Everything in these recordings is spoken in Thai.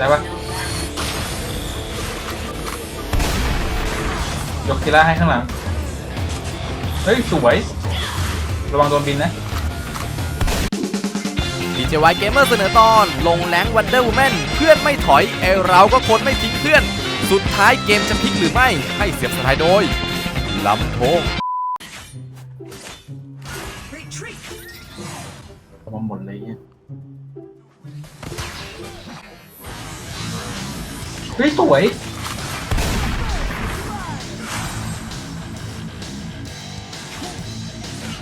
ได้ปะยกกีฬาให้ข้างหลัง เฮ้ย สวย ระวังโดนบินนะดีเจวายเกมเมอร์เสนอตอน ลงแรงวันเดอร์วูแมนเพื่อนไม่ถอยไอเราก็คนไม่ทิ้งเพื่อน สุดท้ายเกมจะพลิกหรือไม่ ให้เสียบสไตล์โดยลำโพงเอามาหมดเลยเนี่ย ฮ้ยสวย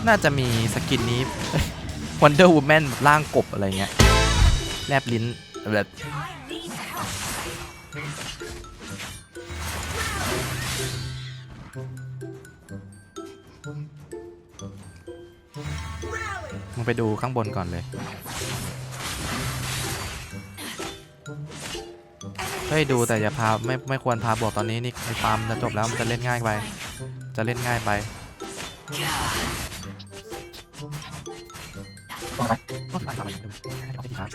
น่าจะมีสกินนี้วันเดอร์วูแมนร่างกบอะไรเงี้ยแลบลิ้นแบบมึงไปดูข้างบนก่อนเลย เฮ้ยดูแต่อย่าพาไม่ไม่ควรพาบวกตอนนี้นี่ไอ้ฟาร์มจะจบแล้วมันจะเล่นง่ายไป จะเล่นง่ายไปก็ตามมาดูเอาไปดีครับ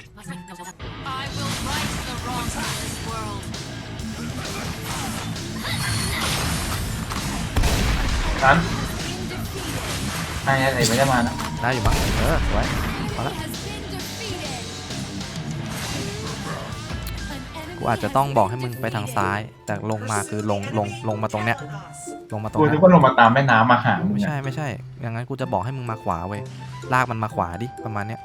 I will right the wrongs of this world. ทันนายอะไรไม่ได้มานะได้อยู่มั้งเออสวยมาละ กูอาจจะต้องบอกให้มึงไปทางซ้าย แต่ลงมาคือลงลงลงมาตรงเนี้ย ลงมาตรงกูเนี้นึยกว่าลงมาตามแม่น้ำมาหามึงไม่เนี่ยใช่ไม่ใช่อย่างนั้นกูจะบอกให้มึงมาขวาเว้ยลากมันมาขวาดิประมาณเนี้ย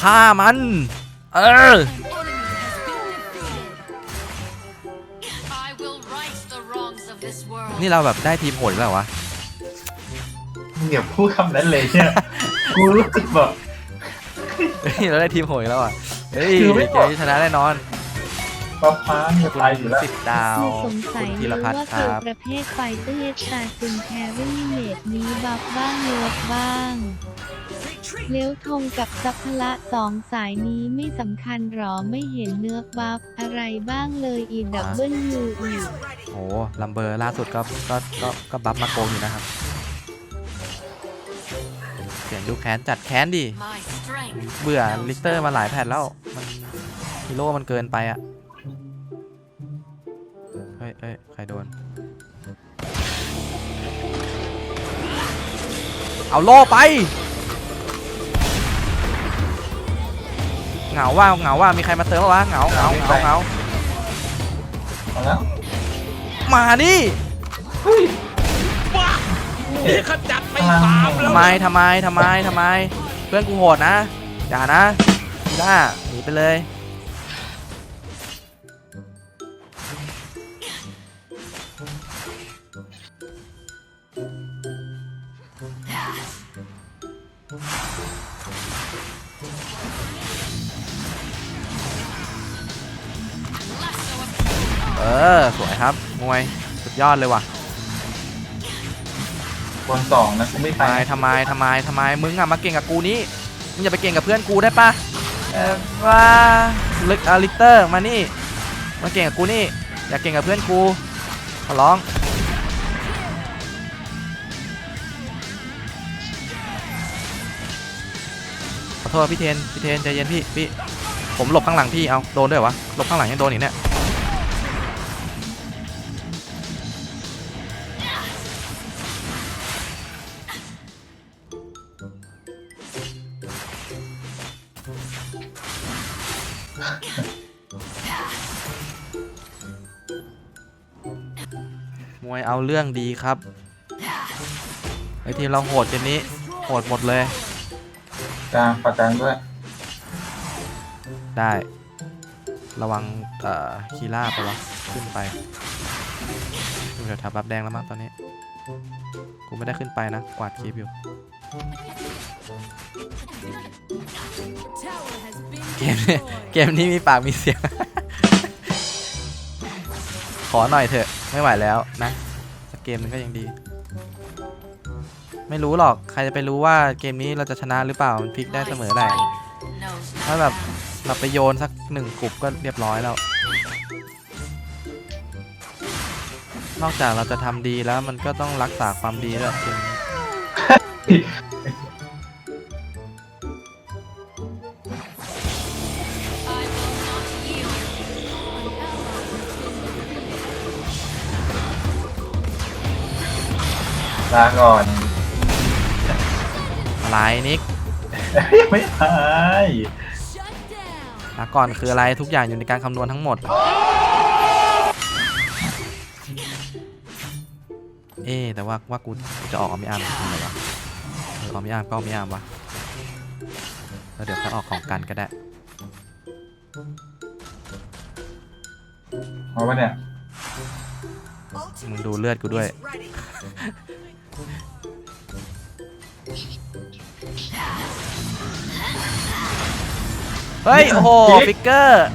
ฆ่ามัน เออ นี่เราแบบได้ทีมโหดแล้วเหรอวะมึงอย่าพูดคำนั้นเลยเนี่ย กูรู้สึกแบบเฮ้ยเราได้ทีมโหดอีกแล้วอะ เฮ้ยคือไม่เกบอก มนี้ชนะแน่นอนฟ้าฟ้าเนี่ยตายอยู่แล้ว สิบดาว สงสัยคุณธีเลรยพัฒน์ว่าคคือรับ ประเภทไฟเตอร์แต่ซึมแครี่เมดนี้บัฟบ้างเลิฟบ้างเลี้ยวทงกับซัพพละสองสายนี้ไม่สำคัญหรอไม่เห็นเนื้อบัฟอะไรบ้างเลยอีดับเบิลยูอีก โอ้ลัมเบอร์ล่าสุดก็ก็ก็ก็บัฟมาโกงอยู่นะครับ เสียงดูแค้นจัดแค้นดิ เบื่อลิกเตอร์มาหลายแผ่นแล้ว มันฮีโร่มันเกินไปอะเฮ้ยเอ้ยใครโดน เอาโล่ไป เหงาว่าเหงาว่ามีใครมาเติมปะวะเหงาเหงาเหงาเหงา เอาแล้ว มาดิขจัดไม่ตามแล้ทำไมทำไมทำไมทำไม เพื่อนกูโหดนะ อย่านะพีล่าหนีไปเลย เออ สวยครับมวยสุดยอดเลยว่ะบนสองนะกูไม่ไปทำไมทำไมทำไมทำไมมึงอะมาเก่งกับกูนี้มึงอย่าไปเก่งกับเพื่อนกูได้ปะเออว่าลึกอาลิกเตอร์มานี่มาเก่งกับกูนี่อย่าเก่งกับเพื่อนกูขอร้องขอโทษพี่เทนพี่เทนใจเย็นพี่พี่ผมหลบข้างหลังพี่เอาโดนด้วยเหรอวะหลบข้างหลังยังโดนอีกเนี่ย มวยเอาเรื่องดีครับ ไอทีมเราโหดเจนนี้ โหดหมดเลย กลางปากกลางด้วย ได้ ระวังเอ่อคีล่าปะวะขึ้นไปเดี๋ยวทับบับแดงแล้วมั้งตอนนี้ กูไม่ได้ขึ้นไปนะ กวาดคลิปอยู่ Tower has been เกมนี้เกมนี้มีปากมีเสียง ขอหน่อยเถอะ ไม่ไหวแล้วนะสักเกมนึงก็ยังดี ไม่รู้หรอกใครจะไปรู้ว่าเกมนี้เราจะชนะหรือเปล่ามันพลิกได้เสมอได้ knows ถ้าแบบเราไปโยนสักหนึ่งกลุ่มก็เรียบร้อยแล้ว นอกจากเราจะทำดีแล้วมันก็ต้องรักษาความดีด้วย ลาก่อน อะไรนิกยังไม่ตาย Shut down. ลาก่อนคืออะไรทุกอย่างอยู่ในการคำนวณทั้งหมด เอ๊ะแต่ว่าว่ากูจะออกออมิอาร์มทำไมวะ เออออมิอามก็ออมิอามวะแล้วเดี๋ยวค่อยออกของกันก็ได้เอาปะเนี่ยมึงดูเลือดกูด้วย เฮ้ย โอ้โหฟิกเกอร์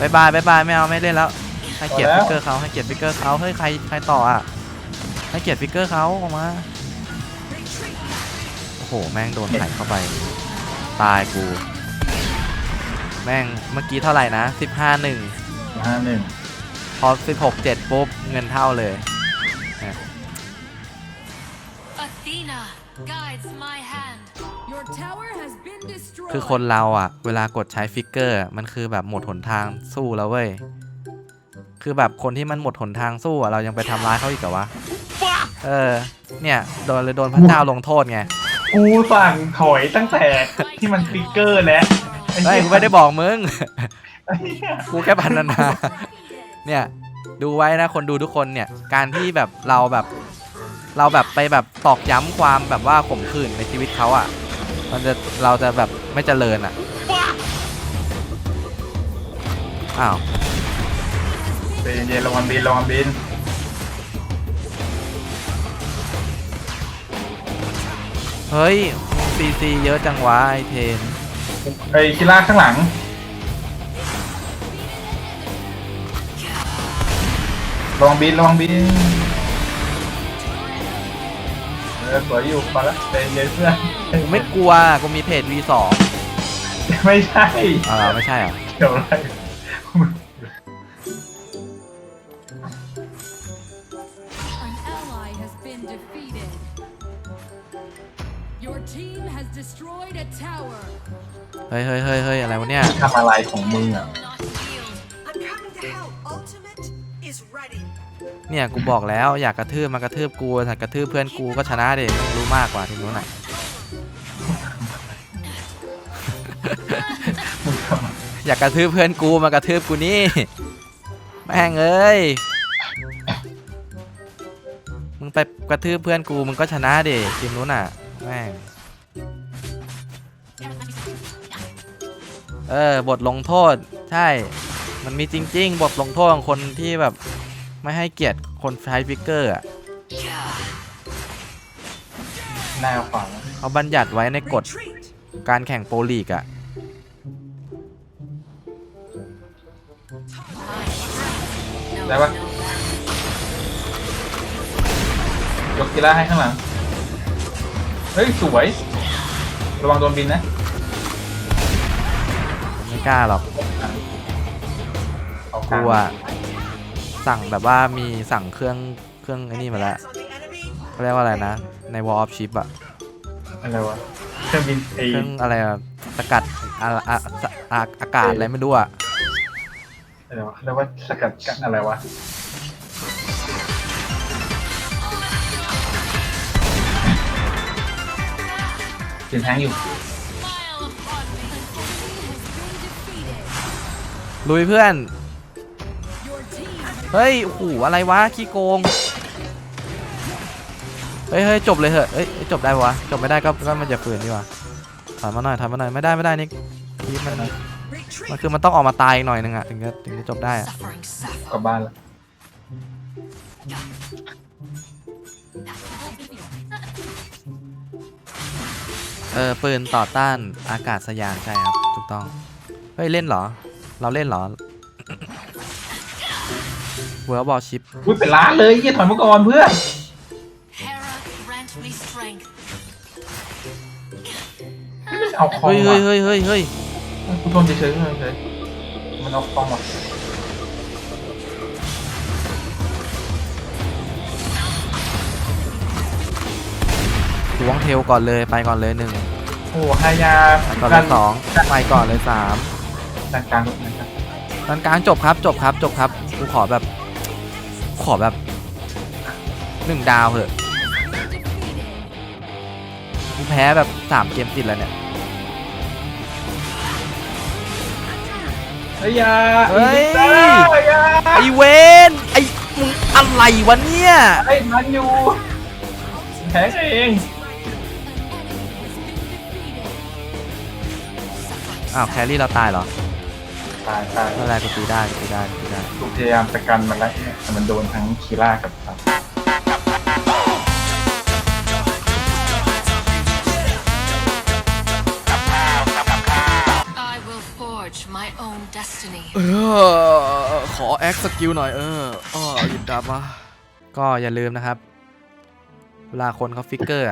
บายบายบายบายไม่เอาไม่เล่นแล้ว ให้เกียรติฟิกเกอร์เขาให้เกียรติฟิกเกอร์เขาเฮ้ยใครใครต่ออะ ให้เกียรติฟิกเกอร์เขาออกมา โอ้โหแม่งโดนไถเข้าไป ตายกู แม่งเมื่อกี้เท่าไหร่นะ15 1ห้าหนึ่งพอ16 7ปุ๊บเงินเท่าเลย Athena guides my hand. Your tower has been destroyed. คือคนเราอะ เวลากดใช้ฟิกเกอร์อะมันคือแบบหมดหนทางสู้แล้วเว้ย คือแบบคนที่มันหมดหนทางสู้อะเรายังไปทำร้ายเขาอีกเหรอวะ เออ เนี่ย โดนเลยโดนพระเจ้าลงโทษไง กูสั่งถอยตั้งแต่ที่มันฟิกเกอร์แล้วไม่กูไม่ได้บอกมึงไอ้เหี้ยกูแค่พันนา เนี่ย ดูไว้นะคนดูทุกคนเนี่ย การที่แบบเราแบบ เราแบบไปแบบตอกย้ำความแบบว่าข่มขืนในชีวิตเขาอะ มันจะเราจะแบบไม่เจริญอะ อ้าวใจเย็นๆระวังบินระวังบิน เฮ้ยซีซีเยอะจังวะไอเทนไอ้กีฬาข้างหลังระวังบินระวังบินเออสวยอยู่มาละใจเย็นเพื่อนกูไม่กลัวกูมีเพจ V2 ไม่ใช่อ่าไม่ใช่เหรอเดี๋ยวอะไร เฮ้ยเฮ้ยเฮ้ยเฮ้ยอะไรวะเนี่ยทำอะไรของมึงอะ Not yield. I'm coming to help. Ultimate is ready. เนี่ยกูบอกแล้วอยากกระทืบมากระทืบกูถ้ากระทืบเพื่อนกูก็ชนะเด็มึงรู้มากกว่าทีนู้นน่ะมึงทำอะไรอยากกระทืบเพื่อนกูมากระทืบกูนี่แม่งเอ้ยมึงไปกระทืบเพื่อนกูมึงก็ชนะเด็ทีมนู้นน่ะแม่ง เออบทลงโทษ ใช่ มันมีจริง ๆ บทลงโทษของคนที่แบบไม่ให้เกียรติคนใช้ฟิกเกอร์อะหน้าขวางเขาบัญญัติไว้ในกฎการแข่งโปรลีกอะ No, Dạ vâng. no. ยกกีฬาให้ข้างหลัง เฮ้ย สวย ระวังโดนบินนะ กล้าหรอกเอากูอะสั่งแบบว่ามีสั่งเครื่องเครื่องไอ้นี่มาแล้ว Advance on the enemy. เขาเรียกว่าอะไรนะ ใน Wall of Ship อะอะไรวะเครื่องบินไอเครื่องอะไรอะสกัดอะอะสะอาอากาศอะไรไม่รู้อะอะไรวะเรียกว่าสกัดกั้นอะไรวะเปลี่ยนแทงอยู่ ลุยเพื่อน Your team เฮ้ยโอ้โหอะไรวะขี้โกง เฮ้ยเฮ้ยจบเลยเหอะเอ้ยจบได้ปะวะจบไม่ได้ก็ก็มันจะฝืนดีกว่าถอยมาหน่อยถอยมาหน่อยไม่ได้ไม่ได้นี่ทีมันมัน Retreat. คือมันต้องออกมาตายอีกหน่อยนึงอะถึงจะถึงจะจบได้อะ Suffering suffer. กลับบ้านแล้วเออปืนต่อต้านอากาศยานใช่ครับถูกต้อง เฮ้ย เล่นเหรอ เราเล่นเหรอเวิร์บอลชิปพูดเป็นล้านเลยยี่ถอยมังกรเพื่อน Hera นเอาคองเฮ้ยเฮ้ยเฮ้ยเฮ้ยเฮ้ยกูดนเฉยๆนเฉยๆมันเอาคองว่ะกูวองเทลก่อนเลยไปก่อนเลยหนึ่งโอ้โหฮายาไปก่อนเลยสองไปก่อนเลยสาม ด้านกลางนะครับด้านกลางจบครับจบครับจบครับกูขอแบบ ขอแบบหนึ่งดาวเหอะกูแพ้แบบสามเกมติดแล้วเนี่ยเฮ้ยยาเฮ้ยอีกแล้วยาไอเวนไอมึงอะไรวะเนี่ยไอ้มันอยู่แพ้เองอ้าวแครี่เราตายเหรอ ตายตายไม่เป็นไรกูตีได้กูตีได้กูตีได้กูพยายามจะกันมันแล้วแต่มันโดนทั้งคีร่ากับซับ I will forge my own destiny. เออขอแอคสกิลหน่อยเอออ๋อหยิบดาบมาก็อย่าลืมนะครับ เวลาคนเขาฟิกเกอร์อะ